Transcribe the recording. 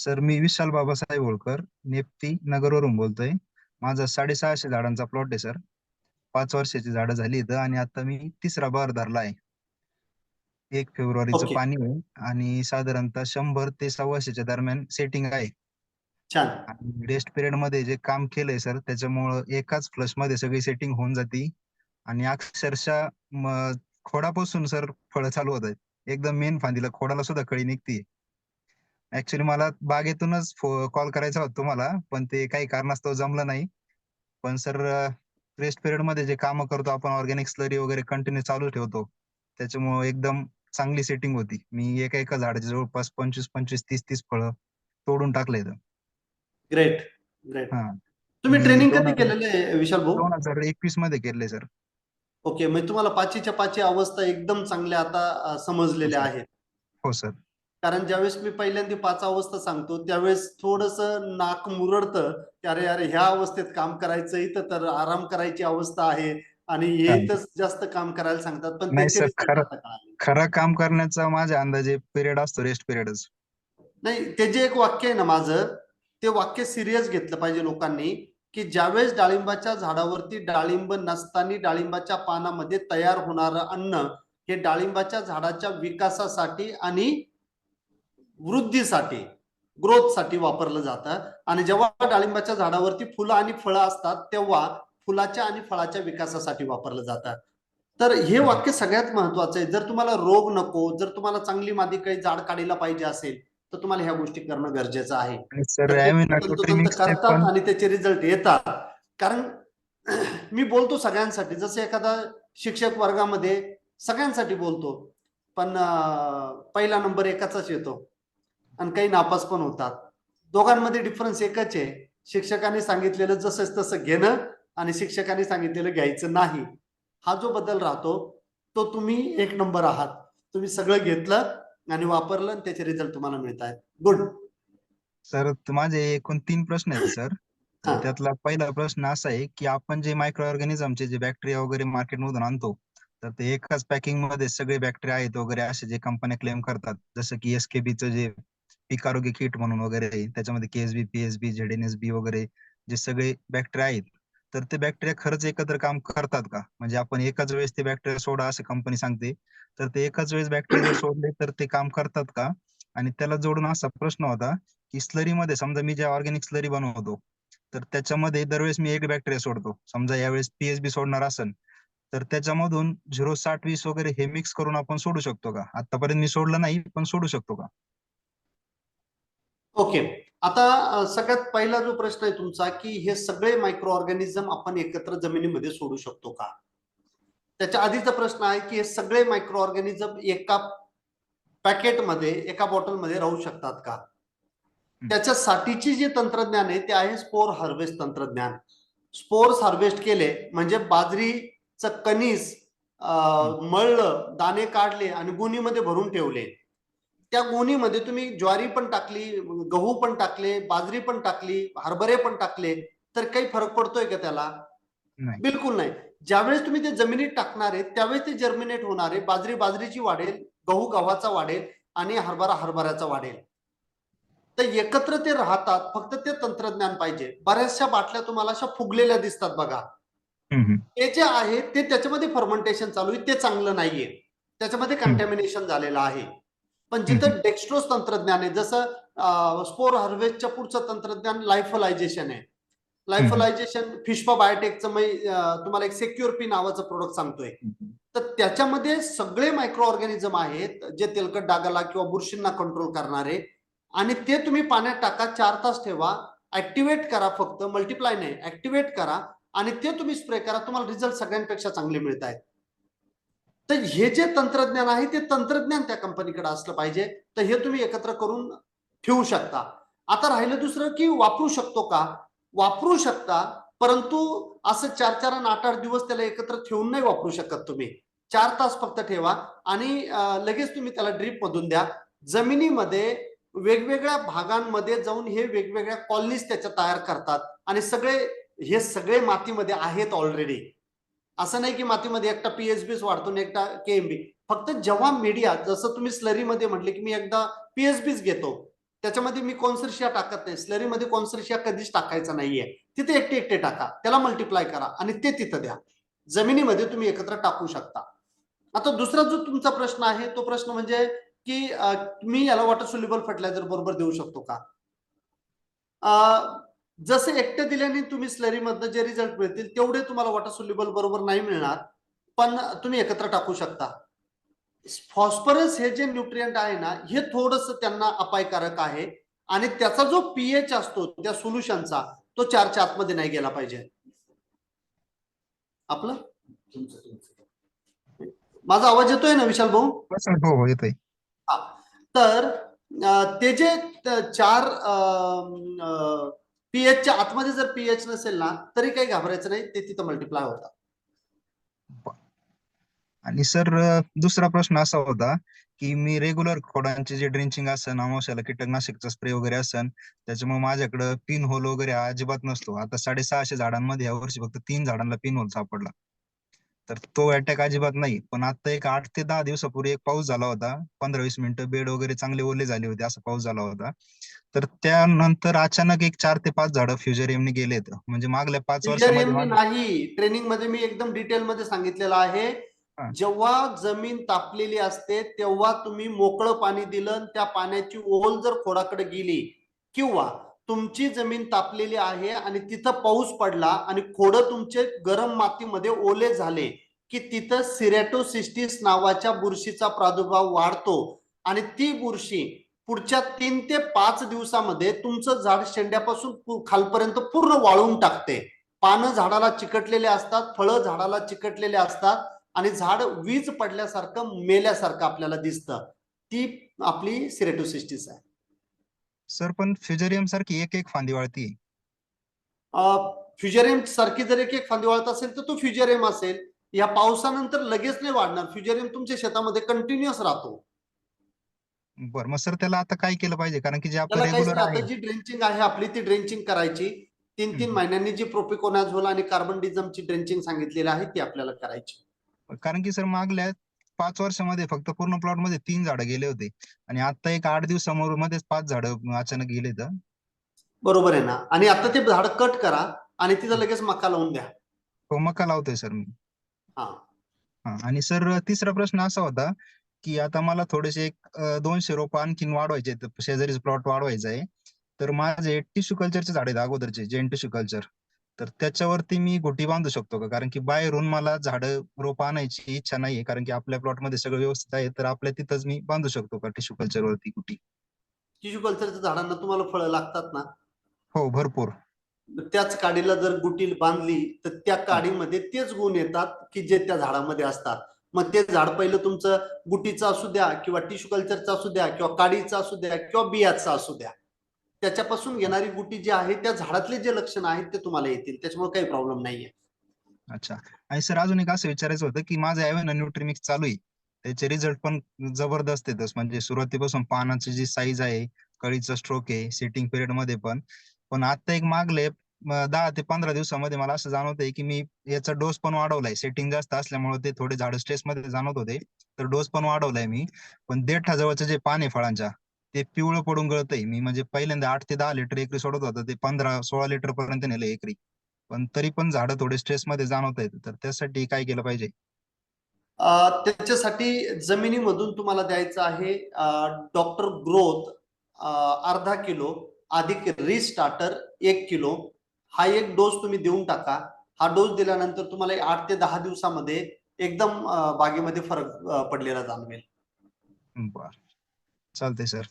Sir मी विशाल बाबासाहेब होळकर नेप्ती नगरवरून बोलतोय. माझा साडेसहाशे झाडांचा प्लॉट आहे सर. पाच वर्षाची झाडं झाली इथं आणि आता मी तिसरा बहर धरला आहे. एक फेब्रुवारीचं ओके. पाणी आहे आणि साधारणतः शंभर ते सव्वाशेच्या दरम्यान सेटिंग आहे. रेस्ट पिरियडमध्ये जे काम केलंय सर त्याच्यामुळं एकाच फ्लशमध्ये सगळी सेटिंग होऊन जाती. आणि अक्षरशः खोडापासून सर फळं चालू होत आहेत एकदम मेन फांदीला खोडाला सुद्धा कळी निघतीये. ऍक्च्युली मला बागेतूनच कॉल करायचा होता तुम्हाला पण ते काही कारणास्तव जमलं नाही. पण सर रेस्ट पिरियडमध्ये जे कामं करतो आपण ऑर्गॅनिक स्लरी वगैरे कंटिन्यू चालू ठेवतो. त्याच्यामुळे एकदम चांगली सेटिंग होती. मी एका एका झाडाचे जवळपास पंचवीस पंचवीस तीस तीस फळं तोडून टाकले ग्रेट ग्रेट हा. तुम्ही ट्रेनिंग कधी केलेलं आहे विशाल भाऊ? दोन हजार एकवीसमध्ये केले सर ओके म्हणजे तुम्हाला पाचीच्या पाची अवस्था एकदम चांगल्या आता समजलेल्या हो. आहेत. हो सर कारण ज्यावेळेस मी पहिल्यांदा पाच अवस्था सांगतो त्यावेळेस थोडस नाक मुरडतं की अरे अरे ह्या अवस्थेत काम करायचं इथं तर आराम करायची अवस्था आहे आणि हे जास्त काम करायला सांगतात पण. खरा काम करण्याचा माझ्या अंदाजे पिरियड असतो रेस्ट पिरियडच नाही ते जे एक वाक्य आहे ना माझं ते वाक्य सिरियस घेतलं पाहिजे लोकांनी की ज्यावेळेस डाळिंबाच्या झाडावरती डाळिंब नसताना डाळिंबाच्या पानामध्ये तयार होणारं अन्न हे डाळिंबाच्या झाडाच्या विकासासाठी आणि वृद्धीसाठी ग्रोथसाठी वापरलं जातं. आणि जेव्हा डाळिंबाच्या झाडावरती फुलं आणि फळं असतात तेव्हा फुलाच्या आणि फळाच्या विकासासाठी वापरलं जातं. तर हे वाक्य सगळ्यात महत्वाचं आहे. जर तुम्हाला रोग नको जर तुम्हाला चांगली मादी काही झाड काढायला पाहिजे असेल तर तुम्हाला ह्या गोष्टी करणं गरजेचं आहे. करतात आणि त्याचे रिझल्ट येतात. कारण मी बोलतो सगळ्यांसाठी. जसं एखादा शिक्षक वर्गामध्ये सगळ्यांसाठी बोलतो. पण पहिला नंबर एकाचाच येतो. आणि काही नापास पण होतात. दोघांमध्ये डिफरन्स एकच आहे. शिक्षकांनी सांगितलेलं जसं तसं घेणं आणि शिक्षकांनी सांगितलेलं घ्यायचं नाही. हा जो बदल राहतो तो तुम्ही एक नंबर आहात. तुम्ही सगळं घेतलं आणि वापरलं आणि त्याचे रिझल्ट तुम्हाला मिळत आहेत. गुड सर माझे एकूण तीन प्रश्न आहेत सर. त्यातला पहिला प्रश्न असा आहे की आपण जे मायक्रो ऑर्गॅनिझमचे जे बॅक्टेरिया वगैरे मार्केटमधून आणतो तर ते एकाच पॅकिंगमध्ये सगळे बॅक्टेरिया आहेत वगैरे असे जे कंपन्या क्लेम करतात. जसं की एसकेबीचं जे पीक आरोग्य किट म्हणून वगैरे त्याच्यामध्ये केएसबी पीएसबी झेडएनएसबी वगैरे जे सगळे बॅक्टेरिया आहेत तर ते बॅक्टेरिया खरंच एकत्र काम करतात का? म्हणजे आपण एकाच वेळेस ते बॅक्टेरिया सोडा असं कंपनी सांगते. तर ते एकाच वेळेस बॅक्टेरिया सोडले तर ते काम करतात का? आणि त्याला जोडून असा प्रश्न होता की स्लरी मध्ये समजा मी जे ऑर्गॅनिक स्लरी बनवतो तर त्याच्यामध्ये दरवेळेस मी एक बॅक्टेरिया सोडतो. समजा यावेळेस पीएसबी सोडणार असेल तर त्याच्यामधून झिरो साठ वीस वगैरे हे मिक्स करून आपण सोडू शकतो का? आतापर्यंत मी सोडलं नाही पण सोडू शकतो का? ओके. आता सगळ्यात पहिला जो प्रश्न आहे तुमचा की हे सगळे मायक्रो ऑर्गॅनिझम आपण एकत्र जमिनीमध्ये सोडू शकतो का? त्याच्या आधीचा प्रश्न आहे की हे सगळे मायक्रो ऑर्गॅनिझम एका पॅकेटमध्ये एका बॉटलमध्ये राहू शकतात का? त्याच्यासाठीची जे तंत्रज्ञान आहे ते आहे स्पोर हार्वेस्ट तंत्रज्ञान. स्पोर्स हार्वेस्ट केले म्हणजे बाजरीचं कणीस अ, मळलं दाणे काढले आणि गुणीमध्ये भरून ठेवले. त्या गोणीमध्ये तुम्ही ज्वारी पण टाकली गहू पण टाकले बाजरी पण टाकली हरभरे पण टाकले तर काही फरक पडतोय का त्याला? नाही. बिलकुल नाही. ज्यावेळेस तुम्ही ते जमिनीत टाकणार आहे त्यावेळेस ते जर्मिनेट होणार आहे. बाजरी बाजरीची वाढेल गहू गव्हाचा वाढेल आणि हरभरा हरभऱ्याचा वाढेल. तर एकत्र ते राहतात फक्त ते तंत्रज्ञान पाहिजे. बऱ्याचशा बाटल्या तुम्हाला अशा फुगलेल्या दिसतात बघा. ते जे आहे ते त्याच्यामध्ये फर्मेंटेशन चालू आहे ते चांगलं नाहीये. त्याच्यामध्ये कंटॅमिनेशन झालेलं आहे. पण जिथं डेक्स्ट्रोस तंत्रज्ञान आहे जसं स्पोर हार्वेस्टच्या पुढचं तंत्रज्ञान लायफलायझेशन आहे. लायफलायझेशन फिशपा बायोटेकचं मी तुम्हाला एक सेक्युअर पी नावाचं प्रोडक्ट सांगतोय. तर त्याच्यामध्ये सगळे मायक्रो ऑर्गॅनिझम आहेत जे तेलकट डागाला किंवा बुरशींना कंट्रोल करणारे. आणि ते तुम्ही पाण्यात टाका चार तास ठेवा ऍक्टिव्हेट करा फक्त मल्टिप्लाय नाही ऍक्टिव्हेट करा. आणि ते तुम्ही स्प्रे करा तुम्हाला रिझल्ट सगळ्यांपेक्षा चांगले मिळत आहेत तर हे जे तंत्रज्ञान आहे ते तंत्रज्ञान त्या कंपनीकडे असलं पाहिजे. तर हे तुम्ही एकत्र करून ठेवू शकता. आता राहिलं दुसरं की वापरू शकतो का? वापरू शकता परंतु असं चार चार आठ आठ दिवस त्याला एकत्र ठेवून नाही वापरू शकत तुम्ही. चार तास फक्त ठेवा आणि लगेच तुम्ही त्याला ड्रीप मधून द्या. जमिनीमध्ये वेगवेगळ्या भागांमध्ये जाऊन हे वेगवेगळ्या कॉलनीज त्याच्या तयार करतात आणि सगळे हे सगळे मातीमध्ये आहेत ऑलरेडी असं नाही की मातीमध्ये एकटा पीएचबीच वाढतो आणि एकटा केएमबी फक्त जेव्हा मीडिया जसं तुम्ही स्लरीमध्ये म्हटले की मी एकदा पीएचबीच घेतो त्याच्यामध्ये मी कॉन्सर्शिया टाकत नाही. स्लरीमध्ये कॉन्सर्शिया कधीच टाकायचा नाहीये. तिथे एकटे एकटे टाका. त्याला मल्टिप्लाय करा आणि ते तिथं द्या. जमिनीमध्ये तुम्ही एकत्र टाकू शकता. आता दुसरा जो तुमचा प्रश्न आहे तो प्रश्न म्हणजे की मी याला वॉटर सोल्युबल फर्टिलायझर बरोबर देऊ शकतो का? जसे एकटे दिल्याने तुम्ही स्लरीमधनं जे रिझल्ट मिळतील तेवढे तुम्हाला वॉटर सोल्युबल बरोबर नाही मिळणार. पण तुम्ही एकत्र टाकू शकता. फॉस्फरस हे जे न्यूट्रियंट आहे ना हे थोडस त्यांना अपायकारक आहे. आणि त्याचा जो पीएच असतो त्या सोल्युशनचा तो चारच्या आतमध्ये नाही गेला पाहिजे. आपलं? माझा आवाज येतोय ना विशाल भाऊ? हो हो येतोय. तर ते जे चार पीएचच्या आतमध्ये जर पीएच नसेल ना तरी काही घाबरायचं नाही ते तिथं मल्टिप्लाय होतात आणि सर दुसरा प्रश्न असा होता की मी रेग्युलर खोडांचे जे ड्रेंचिंग असन अमावश्याला कीटकनाशकचा स्प्रे वगैरे असन त्याच्यामुळे माझ्याकडे पिन होल वगैरे अजिबात नसतो. आता साडेसहाशे झाडांमध्ये या वर्षी फक्त तीन झाडांना पिन होल सापडला. तर तो अटॅक अजिबात नाही. पण आता एक आठ ते दहा दिवसापूर्वी एक पाऊस झाला होता. पंधरा वीस मिनिटं बेड वगैरे चांगले ओले झाले होते असा पाऊस झाला होता. तर त्यानंतर अचानक एक चार ते पाच झाडं फ्युजरियमने गेलेत म्हणजे मागल्या पाच वर्षामध्ये नाही. ट्रेनिंगमध्ये मी एकदम डिटेल मध्ये सांगितलेलं आहे. जेव्हा जमीन तापलेली असते तेव्हा तुम्ही मोकळं पाणी दिलं त्या पाण्याची ओल जर खोडाकडे गेली किंवा तुमची जमीन तापलेली आहे आणि तिथं पाऊस पडला आणि खोडं तुमचे गरम मातीमध्ये ओले झाले की तिथं सिरेटोसिस्टिस नावाच्या बुरशीचा प्रादुर्भाव वाढतो. आणि ती बुरशी पुढच्या तीन ते पाच दिवसामध्ये तुमचं झाड शेंड्यापासून खालपर्यंत पूर्ण वाळून टाकते. पानं झाडाला चिकटलेले असतात फळं झाडाला चिकटलेले असतात आणि झाड वीज पडल्यासारखं मेल्यासारखं आपल्याला दिसतं. ती आपली सिरेटोसिस्टिस आहे. सर पण फ्युजरियम सारखी एक एक फांदी वाळती फ्युजरियम सारखी जर एक एक फांदी वाळत असेल तर तो फ्युजरियम असेल. या पावसानंतर लगेच नाही वाढणार. फ्युजरियम तुमच्या शेतामध्ये कंटिन्युअस राहतो. बर मग सर त्याला आता काय केलं पाहिजे? कारण की जे आपलं त्याला काहीच रेग्युलर नाही. आहे. आता जी ड्रेंचिंग आहे आपली ती ड्रेंचिंग करायची. तीन तीन हम्म. महिन्यांनी जी प्रोपिकोनाझोल आणि कार्बन डिझमची ड्रेंचिंग सांगितलेली आहे ती आपल्याला करायची. कारण की सर मागल्या पाच वर्षामध्ये फक्त पूर्ण प्लॉटमध्ये तीन झाडं गेले होते. आणि आता एक आठ दिवसामोर मध्येच पाच झाडं अचानक गेले तर बरोबर आहे ना. आणि आता ते झाड कट करा आणि तिथं लगेच मका लावून द्या. हो मका लावतोय सर मी. हा. आणि सर तिसरा प्रश्न असा होता की आता मला थोडेसे एक दोनशे रोप आणखीन वाढवायचे शेजारीच प्लॉट वाढवायचा आहे. तर माझे टिश्यू कल्चरचे झाड आहेत अगोदरचे जैन टिश्यू कल्चर तर त्याच्यावरती मी घुटी बांधू शकतो का? कारण की बाहेरून मला झाडं रोप आणायची इच्छा नाहीये. कारण की आपल्या प्लॉटमध्ये सगळं व्यवस्थित आहे तर आपल्या तिथंच मी बांधू शकतो का टिश्यू कल्चर वरती गुटी? टिश्यू कल्चरच्या झाडांना तुम्हाला फळं लागतात ना? हो भरपूर. त्याच काडीला जर गुटी बांधली तर त्या काडीमध्ये तेच गुण येतात की जे त्या झाडामध्ये असतात. मग ते झाड पहिलं तुमचं गुटीचं असू द्या किंवा टिश्यू कल्चरचं असू द्या किंवा काडीचं असू द्या किंवा बियाचं असू द्या. त्याच्यापासून येणारी गुटी जी आहे त्या झाडातले जे लक्षण आहेत ते तुम्हाला येतील. त्याच्यामुळे काही प्रॉब्लेम नाहीये. अच्छा. आणि सर अजून एक असं विचारायचं होतं की माझं ॲव्हेना न्यूट्रिमिक्स चालू आहे. त्याचे रिझल्ट पण जबरदस्त येतच. म्हणजे सुरुवातीपासून पानाची जी साईज आहे कळीचा स्ट्रोक आहे सेटिंग पिरियडमध्ये पण. पण आता एक मागले दहा ते पंधरा दिवसामध्ये मला असं जाणवतंय की मी याचा डोस पण वाढवलाय. सेटिंग जास्त असल्यामुळे ते थोडे झाड स्ट्रेस मध्ये जाणवत होते. तर डोस पण वाढवलाय मी. पण देठाजवळचं जे पान आहे फळांच्या ते पिवळं पडून गळतंय. मी म्हणजे पहिल्यांदा आठ ते दहा लिटर एकरी सोडत होतं. ते पंधरा सोळा लिटर पर्यंत नेलं एकरी. पण तरी पण झाडं थोडे स्ट्रेस मध्ये जाणवत आहेत तर त्यासाठी काय केलं पाहिजे? त्याच्यासाठी जमिनीमधून तुम्हाला द्यायचं आहे डॉक्टर ग्रोथ अर्धा किलो अधिक रिस्टार्टर एक किलो. हा एक डोस तुम्ही देऊन टाका. हा डोस दिल्यानंतर तुम्हाला आठ ते दहा दिवसामध्ये एकदम बागेमध्ये फरक पडलेला जाणवेल. बर. चालतंय सर.